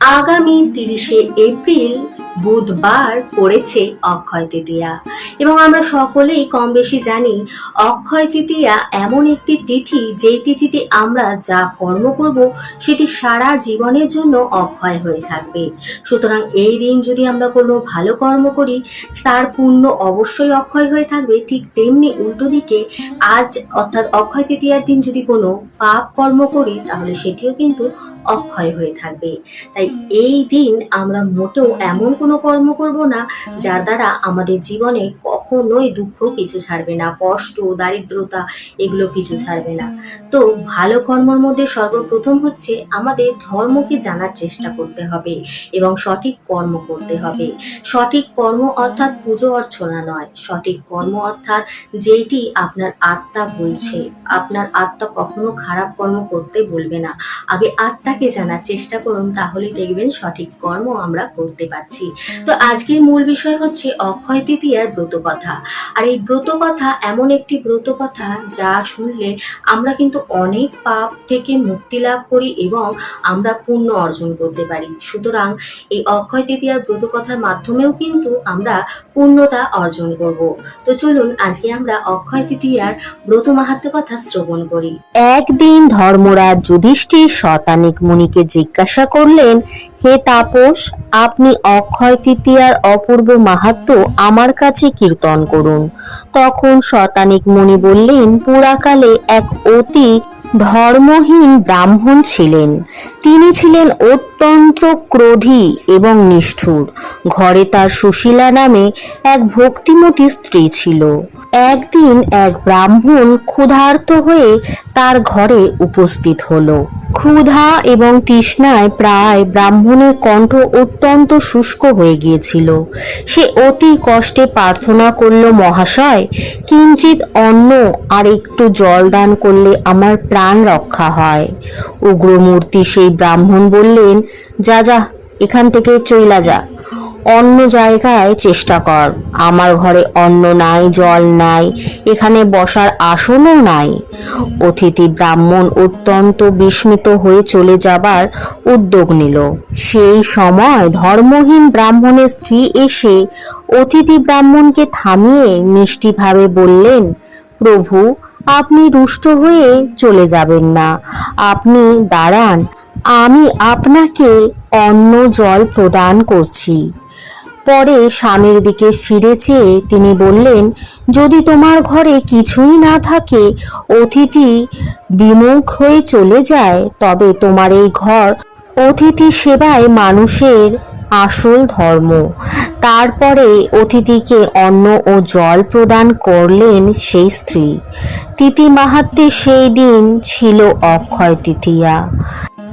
আগামী তিরিশে এপ্রিল বুধবার পড়েছে অক্ষয় তৃতীয়া। এবং আমরা সকলেই কম বেশি জানি, অক্ষয় তৃতীয়া এমন একটি তিথি, যেই তিথিতে আমরা যা কর্ম করব, সেটি সারা জীবনের জন্য অক্ষয় হয়ে থাকবে। সুতরাং এই দিন যদি আমরা কোনো ভালো কর্ম করি, তার পুণ্য অবশ্যই অক্ষয় হয়ে থাকবে। ঠিক তেমনি উল্টো দিকে, আজ অর্থাৎ অক্ষয় তৃতীয়ার দিন যদি কোনো পাপ কর্ম করি, তাহলে সেটিও কিন্তু অক্ষয় হয়ে থাকবে। তাই এই দিন আমরা মোটেও এমন কোনো কর্ম করব না, যার দ্বারা আমাদের জীবনে কখনোই দুঃখ পিছু ছাড়বে না, কষ্ট, দারিদ্রতা, এগুলো পিছু ছাড়বে না। তো ভালো কর্মর মধ্যে সর্বপ্রথম হচ্ছে আমাদের ধর্মকে জানার চেষ্টা করতে হবে এবং সঠিক কর্ম করতে হবে। সঠিক কর্ম অর্থাৎ পুজো অর্চনা নয়, সঠিক কর্ম অর্থাৎ যেটি আপনার আত্মা বলছে। আপনার আত্মা কখনো খারাপ কর্ম করতে বলবে না। আগে আত্মাকে জানার চেষ্টা করুন, তাহলেই দেখবেন সঠিক কর্ম আমরা করতে পারছি। তো আজকের মূল বিষয় হচ্ছে অক্ষয় তৃতীয়ার ব্রত কথা আর এই ব্রত কথা এমন একটি ব্রত কথা যা শুনলে আমরা কিন্তু অনেক পাপ থেকে মুক্তি লাভ করি এবং আমরা পুণ্য অর্জন করতে পারি। সুতরাং এই অক্ষয় তৃতীয়ার ব্রত কথার মাধ্যমেও কিন্তু আমরা পূর্ণতা অর্জন করব। তো চলুন, আজকে আমরা অক্ষয় তৃতীয়ার ব্রত মাহাত্ম কথা শ্রবণ করি। একদিন ধর্মরাজ যুধিষ্ঠির শতানিক মুনিকে জিজ্ঞাসা করলেন হে তাপস, আপনি অক্ষয় তৃতীয়ার অপূর্ব মাহাত্ম আমার কাছে কীর্তন করুন। তখন শতানিক মুনি বললেন, পুরাকালে এক অতি ধর্মহীন ব্রাহ্মণ ছিলেন। তিনি ছিলেন ক্রোধী এবং নিষ্ঠুর। ঘরে তার সুশীলা নামে এক ভক্তিমতী স্ত্রী ছিল। একদিন এক ব্রাহ্মণ ক্ষুধার্ত হয়ে তার ঘরে উপস্থিত হলো। ক্ষুধা এবং তৃষ্ণায় প্রায় ব্রাহ্মণের কণ্ঠ অত্যন্ত শুষ্ক হয়ে গিয়েছিল। সে অতি কষ্টে প্রার্থনা করল, মহাশয় কিঞ্চিত অন্ন আর একটু জল দান করলে আমার প্রাণ রক্ষা হয়। উগ্রমূর্তি সেই ব্রাহ্মণ বললেন যা যা, এখান থেকে চইলা যা। অন্য জায়গায় চেষ্টা কর। আমার ঘরে অন্ন নাই, জল নাই, এখানে বসার আসনও নাই। অতিথি ব্রাহ্মণ অত্যন্ত বিস্মিত হয়ে চলে যাবার উদ্যোগ নিল। সেই সময় ধর্মহীন ব্রাহ্মণের স্ত্রী এসে অতিথি ব্রাহ্মণকে থামিয়ে মিষ্টিভাবে বললেন, প্রভু, আপনি রুষ্ট হয়ে চলে যাবেন না। আপনি দাঁড়ান আমি আপনাকে অন্ন জল প্রদান করছি। পরে স্বামীর দিকে ফিরে চেয়ে তিনি বললেন, যদি তোমার ঘরে কিছুই না থাকে, অতিথি বিমুখ হয়ে চলে যায়, তবে তোমার এই ঘর অতিথি সেবায় মানুষের আসল ধর্ম। তারপরে অতিথিকে অন্ন ও জল প্রদান করলেন সেই স্ত্রী। তিথি মাহাত্মে সেই দিন ছিল অক্ষয় তৃতীয়া।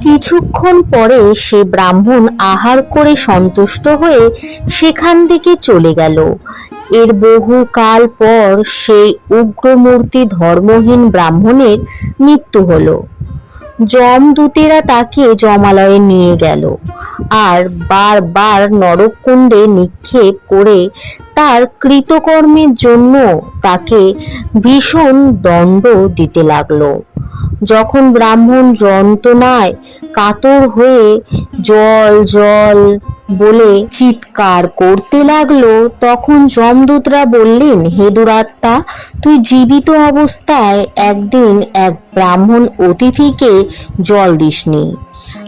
কিছুক্ষণ পরে সে ব্রাহ্মণ আহার করে সন্তুষ্ট হয়ে সেখান থেকে চলে গেল। এর বহু কাল পর সেই উগ্রমূর্তি ধর্মহীন ব্রাহ্মণের মৃত্যু হলো। যমদূতেরা তাকে জমালয়ে নিয়ে গেল আর বারবার নরককুণ্ডে নিক্ষেপ করে তার কৃতকর্মের জন্য তাকে ভীষণ দণ্ড দিতে লাগল। যখন ব্রাহ্মণ যন্ত্রণায় কাতর হয়ে জল জল বলে চিৎকার করতে লাগল, তখন যমদূতরা বললেন, হে দুরাত্মা, তুই জীবিত অবস্থায় একদিন এক ব্রাহ্মণ অতিথিকে জল দিসনি।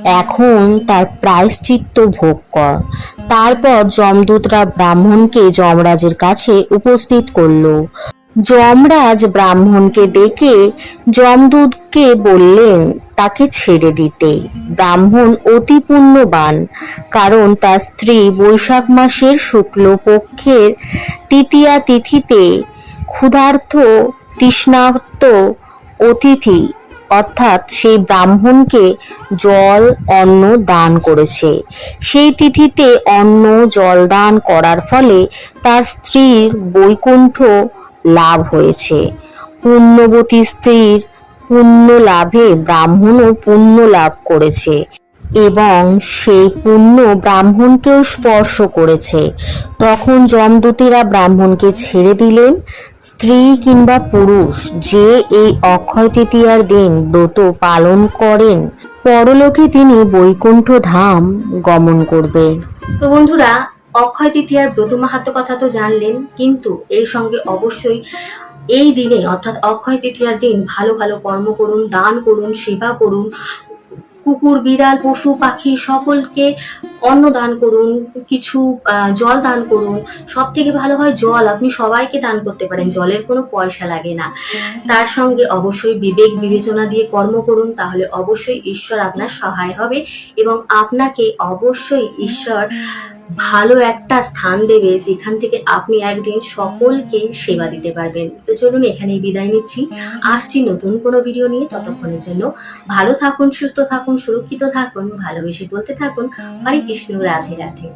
এখন তার প্রায়শ্চিত্ত ভোগ কর। তারপর যমদূতরা ব্রাহ্মণকে যমরাজের কাছে উপস্থিত করল। যমরাজ ব্রাহ্মণকে ডেকে যমদূতকে বললেন, তাকে ছেড়ে দিতে। ব্রাহ্মণ অতি পুণ্যবান, কারণ তার স্ত্রী বৈশাখ মাসের শুক্লপক্ষের তৃতীয়া তিথিতে ক্ষুধার্ত তৃষ্ণার্ত অতিথি, অর্থাৎ সেই ব্রাহ্মণকে জল, অন্ন দান করেছে। সেই তিথিতে অন্ন, জল দান করার ফলে তার স্ত্রীর বৈকুণ্ঠ লাভ হয়েছে। পুণ্যবতী স্ত্রীর পুণ্য লাভে ব্রাহ্মণও পুণ্য লাভ করেছে এবং সেই পুণ্য ব্রাহ্মণকেও স্পর্শ করেছে। তখন যমদূতেরা ব্রাহ্মণকে ছেড়ে দিলেন। স্ত্রী কিংবা পুরুষ যে এই অক্ষয় তৃতীয়ার দিন ব্রত পালন করেন, পরলোকে তিনি বৈকুণ্ঠ ধাম গমন করবে। তো বন্ধুরা অক্ষয় তৃতীয়ার ব্রত মাহাত্ম কথা তো জানলেন, কিন্তু এর সঙ্গে অবশ্যই এই দিনে, অর্থাৎ অক্ষয় তৃতীয়ার দিন, ভালো ভালো কর্ম করুন, দান করুন, সেবা করুন, কুকুর, বিড়াল, পশু, পাখি সকলকে অন্ন দান করুন, কিছু জল দান করুন সব থেকে ভালো হয় জল, আপনি সবাইকে দান করতে পারেন, জলের কোনো পয়সা লাগে না। তার সঙ্গে অবশ্যই বিবেক বিবেচনা দিয়ে কর্ম করুন, তাহলে অবশ্যই ঈশ্বর আপনার সহায় হবে এবং আপনাকে অবশ্যই ঈশ্বর ভালো একটা স্থান দেবে যেখান থেকে আপনি একদিন সকলকে সেবা দিতে পারবেন। তো চলুন এখানেই বিদায় নিচ্ছি। আসছি নতুন কোনো ভিডিও নিয়ে। ততক্ষণের জন্য ভালো থাকুন, সুস্থ থাকুন, সুরক্ষিত থাকুন, ভালোবেসে বলতে থাকুন, হরে কৃষ্ণ, রাধে রাধে।